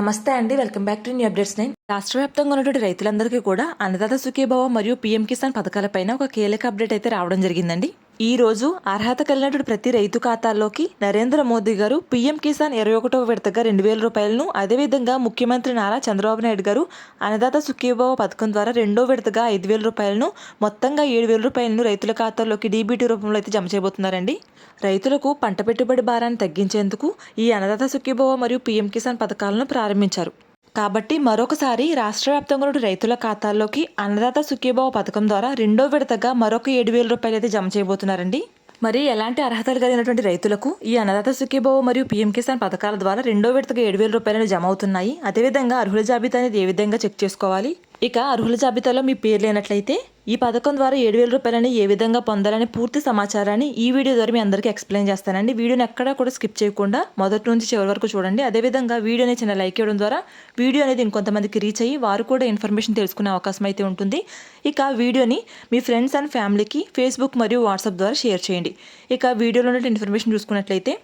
నమస్తే అండి. Welcome back to new updates nine. రాష్ట్ర వ్యాప్తంగా ఉన్నటువంటి రైతులందరికీ కూడా అన్నదాత సుఖీభావ మరియు పీఎం కిసాన్ పథకాలపైన ఒక కీలక అప్డేట్ అయితే రావడం జరిగిందండి. ఈ రోజు అర్హత కలిగినటువంటి ప్రతి రైతు ఖాతాల్లోకి నరేంద్ర మోదీ గారు పీఎం కిసాన్ ఇరవై ఒకటవ విడతగా రెండు వేల రూపాయలను అదేవిధంగా ముఖ్యమంత్రి నారా చంద్రబాబు నాయుడు గారు అన్నదాత సుఖీభావ పథకం ద్వారా రెండో విడతగా ఐదు వేల రూపాయలను మొత్తంగా ఏడు వేల రూపాయలను రైతుల ఖాతాల్లోకి డీబీటీ రూపంలో అయితే జమ చేయబోతున్నారండి. రైతులకు పంట పెట్టుబడి భారాన్ని తగ్గించేందుకు ఈ అన్నదాత సుఖీభావ మరియు పీఎం కిసాన్ పథకాలను ప్రారంభించారు. కాబట్టి మరొకసారి రాష్ట్ర వ్యాప్తంగా రైతుల ఖాతాల్లోకి అన్నదాత సుఖీభావ పథకం ద్వారా రెండో విడతగా మరొక ఏడు వేల రూపాయలు అయితే జమ చేయబోతున్నారండి. మరి ఎలాంటి అర్హతలు కలిగినటువంటి రైతులకు ఈ అన్నదాత సుఖీభావ మరియు పీఎం కిసాన్ పథకాల ద్వారా రెండో విడతగా ఏడు వేల రూపాయలు జమ అవుతున్నాయి. అదేవిధంగా అర్హుల జాబితా అనేది ఏ విధంగా చెక్ చేసుకోవాలి? ఇక అర్హుల జాబితాలో మీ పేరు లేనట్లయితే ఈ పథకం ద్వారా ఏడు వేల రూపాయలని ఏ విధంగా పొందాలని పూర్తి సమాచారాన్ని ఈ వీడియో ద్వారా మీ అందరికీ ఎక్స్ప్లెయిన్ చేస్తానండి. వీడియోని ఎక్కడా కూడా స్కిప్ చేయకుండా మొదటి నుంచి చివరి వరకు చూడండి. అదేవిధంగా వీడియోని చిన్న లైక్ ఇవ్వడం ద్వారా వీడియో అనేది ఇంకొంతమందికి రీచ్ అయ్యి వారు కూడా ఇన్ఫర్మేషన్ తెలుసుకునే అవకాశం అయితే ఉంటుంది. ఇక వీడియోని మీ ఫ్రెండ్స్ అండ్ ఫ్యామిలీకి ఫేస్బుక్ మరియు వాట్సాప్ ద్వారా షేర్ చేయండి. ఇక వీడియోలో ఉన్న ఇన్ఫర్మేషన్ చూసుకున్నట్లయితే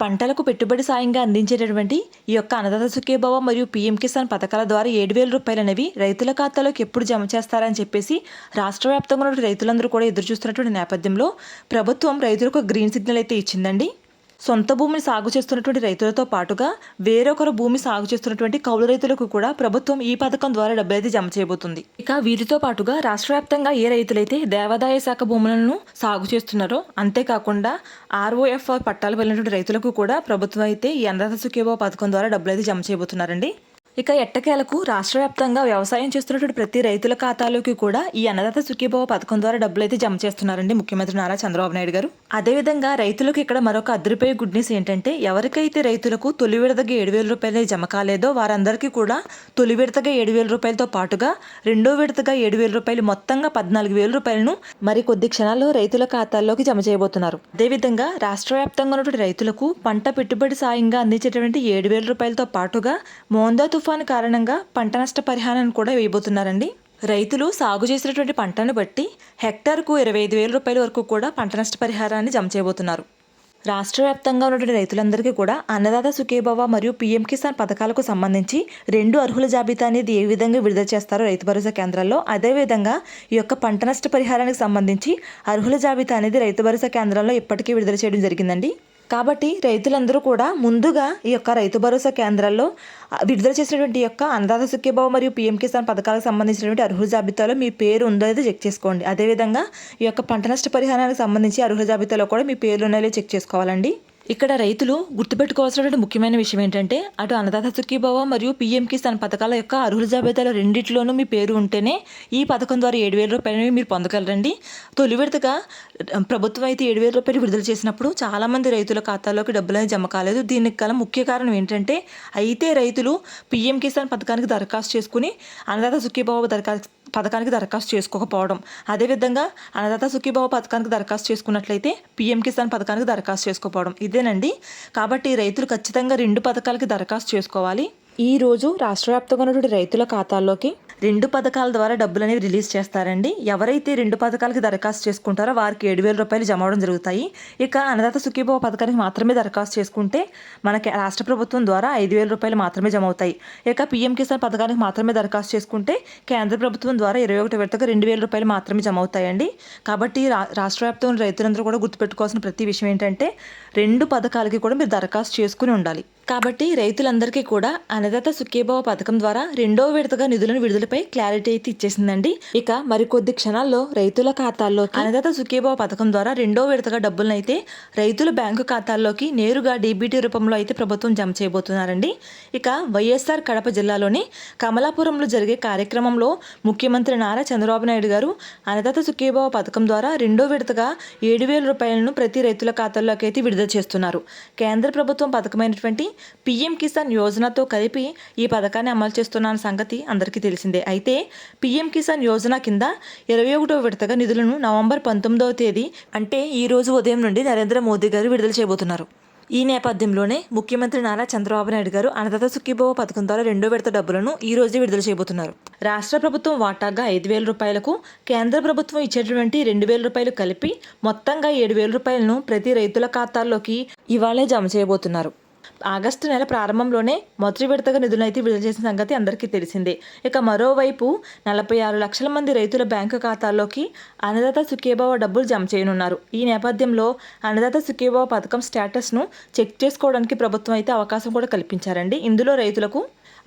పంటలకు పెట్టుబడి సాయంగా అందించేటటువంటి ఈ యొక్క అన్నదాత సుఖేభవ మరియు పీఎం కిసాన్ పథకాల ద్వారా ఏడు వేల రూపాయలు అనేవి రైతుల ఖాతాలోకి ఎప్పుడు జమ చేస్తారని చెప్పేసి రాష్ట్ర వ్యాప్తంగా రైతులందరూ కూడా ఎదురు చూస్తున్నటువంటి నేపథ్యంలో ప్రభుత్వం రైతులకు గ్రీన్ సిగ్నల్ అయితే ఇచ్చిందండి. సొంత భూమిని సాగు చేస్తున్నటువంటి రైతులతో పాటుగా వేరొకరు భూమి సాగు చేస్తున్నటువంటి కౌలు రైతులకు కూడా ప్రభుత్వం ఈ పథకం ద్వారా డబ్బులు అయితే జమ చేయబోతుంది. ఇక వీరితో పాటుగా రాష్ట్ర వ్యాప్తంగా ఏ రైతులైతే దేవాదాయ శాఖ భూములను సాగు చేస్తున్నారో అంతేకాకుండా ఆర్ఓఎఫ్ పట్టాలు వెళ్ళినటువంటి రైతులకు కూడా ప్రభుత్వం అయితే ఈ అన్నదాత సుఖీభావ పథకం ద్వారా డబ్బులు అయితే జమ చేయబోతున్నారండి. ఇక ఎట్టకేలకు రాష్ట్ర వ్యాప్తంగా వ్యవసాయం చేస్తున్నటువంటి ప్రతి రైతుల ఖాతాలోకి కూడా ఈ అన్నదాత సుఖీభావ పథకం ద్వారా డబ్బులు అయితే జమ చేస్తున్నారండి ముఖ్యమంత్రి నారా చంద్రబాబు నాయుడు గారు. అదేవిధంగా రైతులకు ఇక్కడ మరొక అదిరిపోయే గుడ్ న్యూస్ ఏంటంటే ఎవరికైతే రైతులకు తొలి విడతగా ఏడు వేల రూపాయలు జమ కాలేదో వారందరికీ కూడా తొలి విడతగా ఏడు వేల రూపాయలతో పాటుగా రెండో విడతగా ఏడు వేల రూపాయలు మొత్తంగా పద్నాలుగు వేల రూపాయలను మరి కొద్ది క్షణాల్లో రైతుల ఖాతాల్లోకి జమ చేయబోతున్నారు. అదేవిధంగా రాష్ట్ర వ్యాప్తంగా ఉన్నటువంటి రైతులకు పంట పెట్టుబడి సాయంగా అందించేటువంటి ఏడు వేల రూపాయలతో పాటుగా మోందా తుఫాను కారణంగా పంట నష్ట పరిహారాన్ని కూడా వేయబోతున్నారండి. రైతులు సాగు చేసినటువంటి పంటను బట్టి హెక్టార్కు ఇరవై ఐదు వేల రూపాయల వరకు కూడా పంట నష్ట పరిహారాన్ని జమ చేయబోతున్నారు. రాష్ట్ర వ్యాప్తంగా ఉన్నటువంటి రైతులందరికీ కూడా అన్నదాత సుఖీభవ మరియు పీఎం కిసాన్ పథకాలకు సంబంధించి రెండు అర్హుల జాబితా అనేది ఏ విధంగా విడుదల చేస్తారో రైతు భరోసా కేంద్రాల్లో అదేవిధంగా ఈ యొక్క పంట నష్ట పరిహారానికి సంబంధించి అర్హుల జాబితా అనేది రైతు భరోసా కేంద్రాల్లో ఇప్పటికీ విడుదల చేయడం జరిగిందండి. కాబట్టి రైతులందరూ కూడా ముందుగా ఈ యొక్క రైతు భరోసా కేంద్రాల్లో విడుదల చేసినటువంటి యొక్క అన్నదాత సుఖ్యభావ మరియు పీఎం కిసాన్ పథకాలకు సంబంధించినటువంటి అర్హుల జాబితాలో మీ పేరు ఉందో లేదో చెక్ చేసుకోండి. అదేవిధంగా ఈ యొక్క పంట నష్ట పరిహారానికి సంబంధించి అర్హుల జాబితాలో కూడా మీ పేర్లు ఉన్నాయో చెక్ చేసుకోవాలండి. ఇక్కడ రైతులు గుర్తుపెట్టుకోవాల్సిన ముఖ్యమైన విషయం ఏంటంటే అటు అన్నదాత సుఖీభావ మరియు పీఎం కిసాన్ పథకాల యొక్క అర్హుల జాబితాలో రెండింటిలోనూ మీ పేరు ఉంటేనే ఈ పథకం ద్వారా ఏడు వేల రూపాయలు మీరు పొందగలరండి. తొలి విడతగా ప్రభుత్వం అయితే ఏడు వేల రూపాయలు విడుదల చేసినప్పుడు చాలామంది రైతుల ఖాతాలోకి డబ్బులు అనేది జమ కాలేదు. దీనికి గల ముఖ్య కారణం ఏంటంటే అయితే రైతులు పీఎం కిసాన్ పథకానికి దరఖాస్తు చేసుకుని అన్నదాత సుఖీభావ దరఖాస్తు పథకానికి దరఖాస్తు చేసుకోకపోవడం. అదేవిధంగా అన్నదాత సుఖీభావ పథకానికి దరఖాస్తు చేసుకున్నట్లయితే పీఎం కిసాన్ పథకానికి దరఖాస్తు చేసుకోకపోవడం. ఇదేనండి. కాబట్టి రైతులు ఖచ్చితంగా రెండు పథకాలకి దరఖాస్తు చేసుకోవాలి. ఈ రోజు రాష్ట్ర వ్యాప్తంగా ఉన్నటువంటి రైతుల ఖాతాల్లోకి రెండు పథకాల ద్వారా డబ్బులు అనేవి రిలీజ్ చేస్తారండి. ఎవరైతే రెండు పథకాలకి దరఖాస్తు చేసుకుంటారో వారికి ఏడు వేల రూపాయలు జమ అవడం జరుగుతాయి. ఇక అన్నదాత సుఖీభావ పథకానికి మాత్రమే దరఖాస్తు చేసుకుంటే మనకి రాష్ట్ర ప్రభుత్వం ద్వారా ఐదు వేల రూపాయలు మాత్రమే జమ అవుతాయి. ఇక పీఎం కిసాన్ పథకానికి మాత్రమే దరఖాస్తు చేసుకుంటే కేంద్ర ప్రభుత్వం ద్వారా ఇరవై ఒకటి విడతకు రెండు వేల రూపాయలు మాత్రమే జమ అవుతాయండి. కాబట్టి రా రాష్ట్ర వ్యాప్తంలో రైతులందరూ కూడా గుర్తుపెట్టుకోవాల్సిన ప్రతి విషయం ఏంటంటే రెండు పథకాలకి కూడా మీరు దరఖాస్తు చేసుకుని ఉండాలి. కాబట్టి రైతులందరికీ కూడా అన్నదాత సుఖీభావ పథకం ద్వారా రెండో విడతగా నిధులను విడుదలపై క్లారిటీ అయితే ఇచ్చేసిందండి. ఇక మరికొద్ది క్షణాల్లో రైతుల ఖాతాల్లో అన్నదాత సుఖీభావ పథకం ద్వారా రెండో విడతగా డబ్బులను అయితే రైతుల బ్యాంకు ఖాతాల్లోకి నేరుగా డీబీటీ రూపంలో అయితే ప్రభుత్వం జమ చేయబోతున్నారండి. ఇక వైఎస్ఆర్ కడప జిల్లాలోని కమలాపురంలో జరిగే కార్యక్రమంలో ముఖ్యమంత్రి నారా చంద్రబాబు నాయుడు గారు అన్నదాత సుఖీభావ పథకం ద్వారా రెండో విడతగా ఏడు వేల రూపాయలను ప్రతి రైతుల ఖాతాల్లోకి అయితే విడుదల చేస్తున్నారు. కేంద్ర ప్రభుత్వం పథకమైనటువంటి పీఎం కిసాన్ యోజనతో కలిపి ఈ పథకాన్ని అమలు చేస్తున్న సంగతి అందరికీ తెలిసిందే. అయితే పీఎం కిసాన్ యోజన కింద ఇరవై ఒకటో విడతగా నిధులను నవంబర్ పంతొమ్మిదవ తేదీ అంటే ఈ రోజు ఉదయం నుండి నరేంద్ర మోదీ గారు విడుదల చేయబోతున్నారు. ఈ నేపథ్యంలోనే ముఖ్యమంత్రి నారా చంద్రబాబు నాయుడు గారు అన్నదాత సుఖీభవ పథకం ద్వారా రెండో విడత డబ్బులను ఈ రోజే విడుదల చేయబోతున్నారు. రాష్ట్ర ప్రభుత్వం వాటాగా ఐదు వేల రూపాయలకు కేంద్ర ప్రభుత్వం ఇచ్చేటువంటి రెండు వేల రూపాయలు కలిపి మొత్తంగా ఏడు వేల రూపాయలను ప్రతి రైతుల ఖాతాల్లోకి ఇవాళే జమ చేయబోతున్నారు. ఆగస్టు నెల ప్రారంభంలోనే మొదటి విడతగా నిధులైతే విడుదల చేసిన సంగతి అందరికీ తెలిసిందే. ఇక మరోవైపు నలభై ఆరు లక్షల మంది రైతుల బ్యాంకు ఖాతాల్లోకి అన్నదాత సుఖీభావ డబ్బులు జమ చేయనున్నారు. ఈ నేపథ్యంలో అన్నదాత సుఖీభావ పథకం స్టేటస్ను చెక్ చేసుకోవడానికి ప్రభుత్వం అయితే అవకాశం కూడా కల్పించారండి. ఇందులో రైతులకు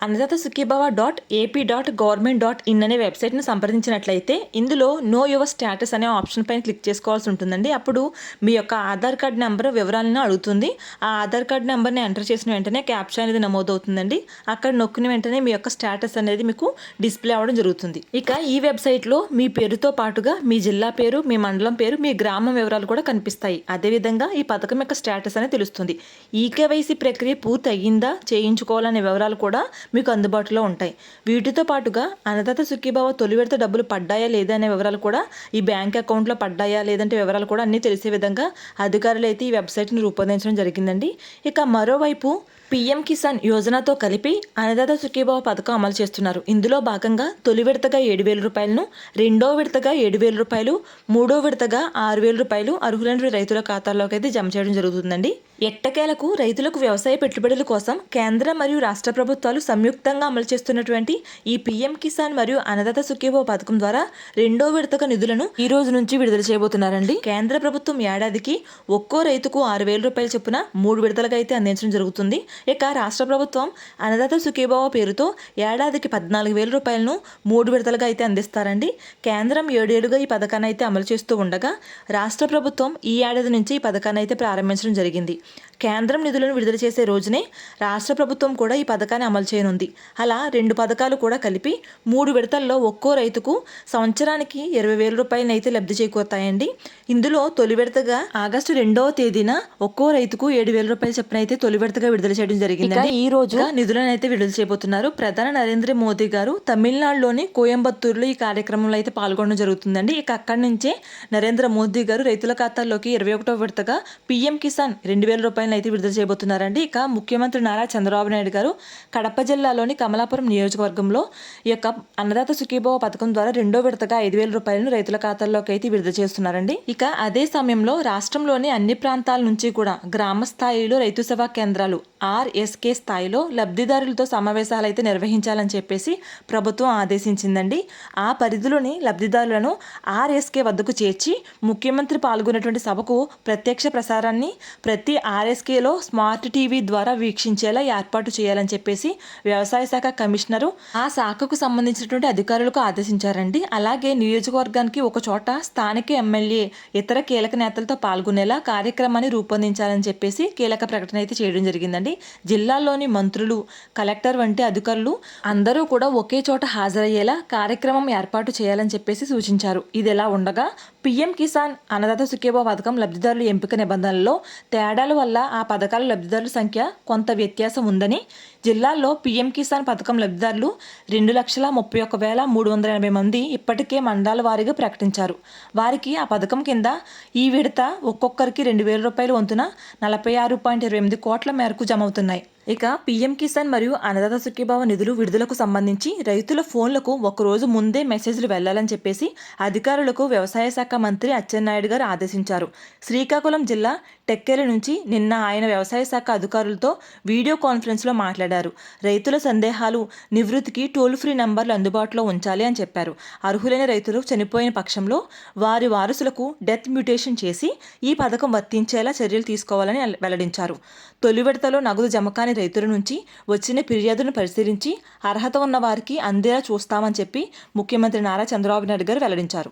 Annadata Sukhibhava dot AP dot government dot in అనే వెబ్సైట్ను సంప్రదించినట్లయితే ఇందులో నో యువర్ స్టేటస్ అనే ఆప్షన్ పైన క్లిక్ చేసుకోవాల్సి ఉంటుందండి. అప్పుడు మీ యొక్క ఆధార్ కార్డ్ నెంబర్ వివరాలను అడుగుతుంది. ఆ ఆధార్ కార్డ్ నెంబర్ని ఎంటర్ చేసిన వెంటనే క్యాప్చా అనేది నమోదవుతుందండి. అక్కడ నొక్కిన వెంటనే మీ యొక్క స్టేటస్ అనేది మీకు డిస్ప్లే అవ్వడం జరుగుతుంది. ఇక ఈ వెబ్సైట్లో మీ పేరుతో పాటుగా మీ జిల్లా పేరు మీ మండలం పేరు మీ గ్రామం వివరాలు కూడా కనిపిస్తాయి. అదేవిధంగా ఈ పథకం యొక్క స్టేటస్ అనేది తెలుస్తుంది. ఈ కేవైసీ ప్రక్రియ పూర్తి అయ్యిందా చేయించుకోవాలనే వివరాలు కూడా మీకు అందుబాటులో ఉంటాయి. వీటితో పాటుగా అన్నదాత సుఖీభావ తొలి విడత డబ్బులు పడ్డాయా లేదా అనే వివరాలు కూడా ఈ బ్యాంక్ అకౌంట్లో పడ్డాయా లేదంటే వివరాలు కూడా అన్నీ తెలిసే విధంగా అధికారులు అయితే ఈ వెబ్సైట్ని రూపొందించడం జరిగిందండి. ఇక మరోవైపు పీఎం కిసాన్ యోజనతో కలిపి అన్నదాత సుఖీభావ పథకం అమలు చేస్తున్నారు. ఇందులో భాగంగా తొలి విడతగా ఏడు వేల రూపాయలను రెండో విడతగా ఏడు వేల రూపాయలు మూడో విడతగా ఆరు వేల రూపాయలు అర్హులైన రైతుల ఖాతాల్లోకి అయితే జమ చేయడం జరుగుతుందండి. ఎట్టకేలకు రైతులకు వ్యవసాయ పెట్టుబడుల కోసం కేంద్ర మరియు రాష్ట్ర ప్రభుత్వాలు సంయుక్తంగా అమలు చేస్తున్నటువంటి ఈ పీఎం కిసాన్ మరియు అన్నదాత సుఖీభావ పథకం ద్వారా రెండో విడతగా నిధులను ఈ రోజు నుంచి విడుదల చేయబోతున్నారండి. కేంద్ర ప్రభుత్వం ఏడాదికి ఒక్కో రైతుకు ఆరు వేల రూపాయల చొప్పున మూడు విడతలుగా అయితే అందించడం జరుగుతుంది. ఇక రాష్ట్ర ప్రభుత్వం అన్నదాత సుఖీభావ పేరుతో ఏడాదికి పద్నాలుగు వేల రూపాయలను మూడు విడతలుగా అయితే అందిస్తారండి. కేంద్రం ఏడేళ్ళుగా ఈ పథకాన్ని అయితే అమలు చేస్తూ ఉండగా రాష్ట్ర ప్రభుత్వం ఈ ఏడాది నుంచి ఈ పథకాన్ని అయితే ప్రారంభించడం జరిగింది. కేంద్రం నిధులను విడుదల చేసే రోజునే రాష్ట్ర ప్రభుత్వం కూడా ఈ పథకాన్ని అమలు చేయనుంది. అలా రెండు పథకాలు కూడా కలిపి మూడు విడతల్లో ఒక్కో రైతుకు సంవత్సరానికి ఇరవై వేల రూపాయలను అయితే లబ్ధి చేకూరుతాయండి. ఇందులో తొలి విడతగా ఆగస్టు రెండవ తేదీన ఒక్కో రైతుకు ఏడు వేల రూపాయల చొప్పున అయితే తొలి విడతగా విడుదల చేయడం జరిగింది ఈ రోజు నిధులను అయితే విడుదల చేయబోతున్నారు. ప్రధాని నరేంద్ర మోదీ గారు తమిళనాడులోని కోయంబత్తూరులో ఈ కార్యక్రమంలో అయితే పాల్గొనడం జరుగుతుందండి. ఇక అక్కడి నుంచే నరేంద్ర మోదీ గారు రైతుల ఖాతాల్లోకి ఇరవై ఒకటో విడతగా పీఎం కిసాన్ రెండు వేల రూపాయలను అయితే విడుదల చేయబోతున్నారండి. ఇక ముఖ్యమంత్రి నారా చంద్రబాబు నాయుడు గారు కడప జిల్లాలోని కమలాపురం నియోజకవర్గంలో ఈ యొక్క అన్నదాత సుఖీభావ పథకం ద్వారా రెండో విడతగా ఐదు వేల రూపాయలను రైతుల ఖాతాల్లోకి అయితే విడుదల చేస్తున్నారండి. ఇక అదే సమయంలో రాష్ట్రంలోని అన్ని ప్రాంతాల నుంచి కూడా గ్రామ స్థాయిలో రైతు సేవా కేంద్రాలు ఆర్ఎస్కే స్థాయిలో లబ్ధిదారులతో సమావేశాలు అయితే నిర్వహించాలని చెప్పేసి ప్రభుత్వం ఆదేశించిందండి. ఆ పరిధిలోని లబ్ధిదారులను ఆర్ఎస్కే వద్దకు చేర్చి ముఖ్యమంత్రి పాల్గొన్నటువంటి సభకు ప్రత్యక్ష ప్రసారాన్ని ప్రతి ఆర్ఎస్కేలో స్మార్ట్ టీవీ ద్వారా వీక్షించేలా ఏర్పాటు చేయాలని చెప్పేసి వ్యవసాయ శాఖ కమిషనరు ఆ శాఖకు సంబంధించినటువంటి అధికారులకు ఆదేశించారండి. అలాగే నియోజకవర్గానికి ఒక చోట స్థానిక ఎమ్మెల్యే ఇతర కీలక నేతలతో పాల్గొనేలా కార్యక్రమాన్ని రూపొందించాలని చెప్పేసి కీలక ప్రకటన అయితే చేయడం జరిగిందండి. జిల్లాల్లోని మంత్రులు కలెక్టర్ వంటి అధికారులు అందరూ కూడా ఒకే చోట హాజరయ్యేలా కార్యక్రమం ఏర్పాటు చేయాలని చెప్పేసి సూచించారు. ఇది ఎలా ఉండగా పీఎం కిసాన్ అన్నదాత సుఖీభావ పథకం లబ్ధిదారుల ఎంపిక నిబంధనల్లో తేడాల వల్ల ఆ పథకాల లబ్ధిదారుల సంఖ్య కొంత వ్యత్యాసం ఉందని జిల్లాల్లో పీఎం కిసాన్ పథకం లబ్ధిదారులు రెండు లక్షల ముప్పై ఒక్క వేల మూడు వందల ఎనభై మంది ఇప్పటికే మండల వారీగా ప్రకటించారు. వారికి ఆ పథకం కింద ఈ విడత ఒక్కొక్కరికి రెండు వేల రూపాయల వంతున నలభై ఆరు పాయింట్ ఇరవై ఎనిమిది కోట్ల మేరకు జమ అవుతున్నాయి ఇక పీఎం కిసాన్ మరియు అన్నదాత సుఖీభావ నిధులు విడుదలకు సంబంధించి రైతుల ఫోన్లకు ఒకరోజు ముందే మెసేజ్లు వెళ్ళాలని చెప్పేసి అధికారులకు వ్యవసాయ శాఖ మంత్రి అచ్చెన్నాయుడు గారు ఆదేశించారు. శ్రీకాకుళం జిల్లా టెక్కెల నుంచి నిన్న ఆయన వ్యవసాయ శాఖ అధికారులతో వీడియో కాన్ఫరెన్స్లో మాట్లాడారు. రైతుల సందేహాలు నివృత్తికి టోల్ ఫ్రీ నంబర్లు అందుబాటులో ఉంచాలి అని చెప్పారు. అర్హులైన రైతులు చనిపోయిన పక్షంలో వారి వారసులకు డెత్ మ్యూటేషన్ చేసి ఈ పథకం వర్తించేలా చర్యలు తీసుకోవాలని వెల్లడించారు. తొలి విడతలో నగదు జమ కాని రైతుల నుంచి వచ్చిన ఫిర్యాదులను పరిశీలించి అర్హత ఉన్న వారికి అందేలా చూస్తామని చెప్పి ముఖ్యమంత్రి నారా చంద్రబాబు నాయుడు గారు వెల్లడించారు.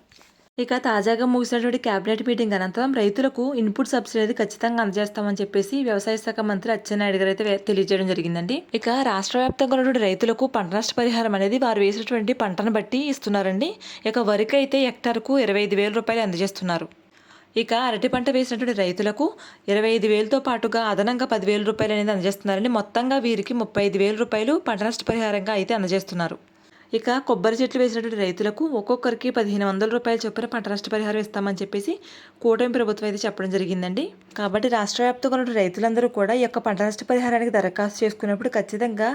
ఇక తాజాగా ముగిసినటువంటి కేబినెట్ మీటింగ్ అనంతరం రైతులకు ఇన్పుట్ సబ్సిడీ అనేది ఖచ్చితంగా అందజేస్తామని చెప్పేసి వ్యవసాయ శాఖ మంత్రి అచ్చెన్నాయుడు గారు అయితే తెలియజేయడం జరిగిందండి. ఇక రాష్ట్ర వ్యాప్తంగా ఉన్నటువంటి రైతులకు పంట నష్ట పరిహారం అనేది వారు వేసినటువంటి పంటను బట్టి ఇస్తున్నారండి. ఇక వరికి అయితే హెక్టార్కు ఇరవై ఐదు వేల రూపాయలు అందజేస్తున్నారు. ఇక అరటి పంట వేసినటువంటి రైతులకు ఇరవై ఐదు వేలతో పాటుగా అదనంగా పదివేల రూపాయలు అనేది అందజేస్తున్నారని మొత్తంగా వీరికి ముప్పై ఐదు వేల రూపాయలు పంట నష్టపరిహారంగా అయితే అందజేస్తున్నారు. ఇక కొబ్బరి చెట్లు వేసినటువంటి రైతులకు ఒక్కొక్కరికి పదిహేను వందల రూపాయల చొప్పున పంట నష్ట పరిహారం ఇస్తామని చెప్పేసి కూటమి ప్రభుత్వం అయితే చెప్పడం జరిగిందండి. కాబట్టి రాష్ట్ర వ్యాప్తంగా ఉన్న రైతులందరూ కూడా ఈ యొక్క పంట నష్ట పరిహారానికి దరఖాస్తు చేసుకున్నప్పుడు ఖచ్చితంగా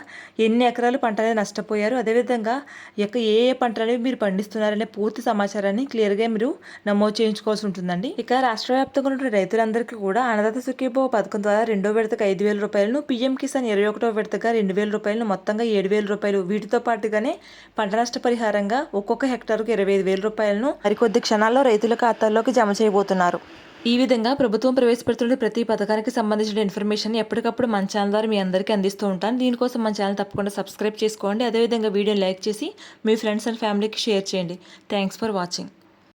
ఎన్ని ఎకరాలు పంట అనేది నష్టపోయారు? అదేవిధంగా ఈ యొక్క ఏ ఏ పంటలు అనేవి మీరు పండిస్తున్నారనే పూర్తి సమాచారాన్ని క్లియర్గా మీరు నమోదు చేయించుకోవాల్సి ఉంటుందండి. ఇక రాష్ట్ర వ్యాప్తంగా ఉన్న రైతులందరికీ కూడా అన్నదాత సుఖీభో పథకం ద్వారా రెండో విడతకు ఐదు వేల రూపాయలను పీఎం కిసాన్ ఇరవై ఒకటో విడతగా రెండు వేల రూపాయలను మొత్తంగా ఏడు వేల రూపాయలు వీటితో పాటుగానే పంట నష్ట పరిహారంగా ఒక్కొక్క హెక్టార్కు ఇరవై ఐదు వేల రూపాయలను మరికొద్ది క్షణాల్లో రైతుల ఖాతాల్లోకి జమ చేయబోతున్నారు. ఈ విధంగా ప్రభుత్వం ప్రవేశపెడుతున్న ప్రతి పథకానికి సంబంధించిన ఇన్ఫర్మేషన్ ఎప్పటికప్పుడు మన ఛానల్ ద్వారా మీ అందరికీ అందిస్తూ ఉంటాను. దీనికోసం మన ఛానల్ తప్పకుండా సబ్స్క్రైబ్ చేసుకోండి. అదేవిధంగా వీడియో లైక్ చేసి మీ ఫ్రెండ్స్ అండ్ ఫ్యామిలీకి షేర్ చేయండి. Thanks for watching.